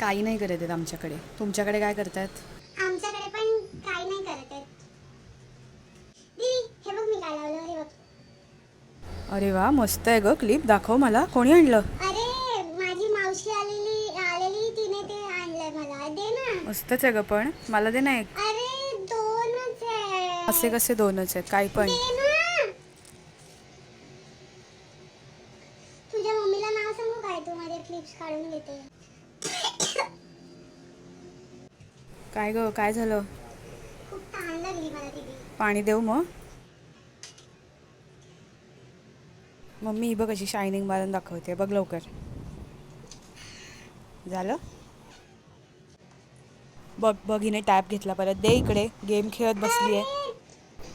काही नाही करत आहेत आमच्याकडे. तुमच्याकडे काय करतात आमच्याकडे पण काही नाही करत आहेत. दीदी हे बघ मी काय लावलं हे बघ. अरे वा मस्त आहे ग क्लिप दाखव मला. कोणी आणलं? अरे माझी मावशी आलेली आलेली तिने ते आणलंय मला. दे ना. मस्तच आहे ग पण. मला दे ना एक. अरे दोनच आहे. असे कसे दोनच आहेत? काही पण. दे ना. तुझ्या मम्मीला नाव सांगू काय तू? माझे क्लिप्स काढून घेते. काय ग काय झालं? पाणी देऊ मग? मम्मी ही बघ अशी शायनिंग मारून दाखवते बघ लवकर. झालं? बघ बघ हिने टॅप घेतला परत. दे इकडे गेम खेळत बसली आहे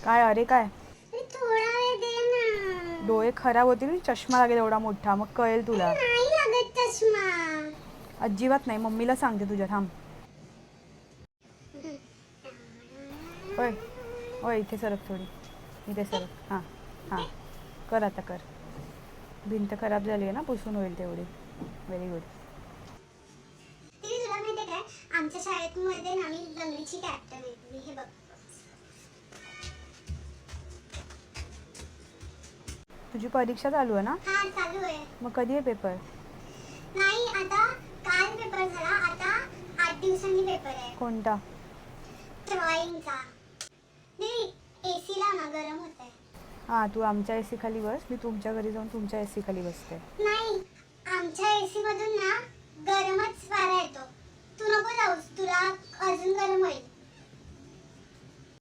काय? अरे काय डोळे खराब होतील चष्मा लागेल एवढा मोठा मग कळेल तुला. अजिबात नाही मम्मीला सांगते तुझ्या थांब. होय होय इथे सरक थोडी. इथे सरक. हां हां. कर आता कर. भिंत खराब झाली आहे ना पुसून होईल तेवढी. व्हेरी गुड आमच्या शाळेत मध्ये ना मी दंगलीची कॅप्टन आहे. हे बघ. तुझी परीक्षा चालू आहे ना? हा चालू आहे. मग कधी आहे पेपर नाही आता काल पेपर झाला. आता आठ दिवसांनी पेपर आहे. कोणता? ड्रॉइंगचा गरम होत आहे हां तू आमच्या ए सी खाली बस. मी तुमच्या घरी जाऊन तुमच्या ए सी खाली बसते. नाही आमच्या एसी मधून ना गरमच वारा येतो. तू नको जाऊस. तुला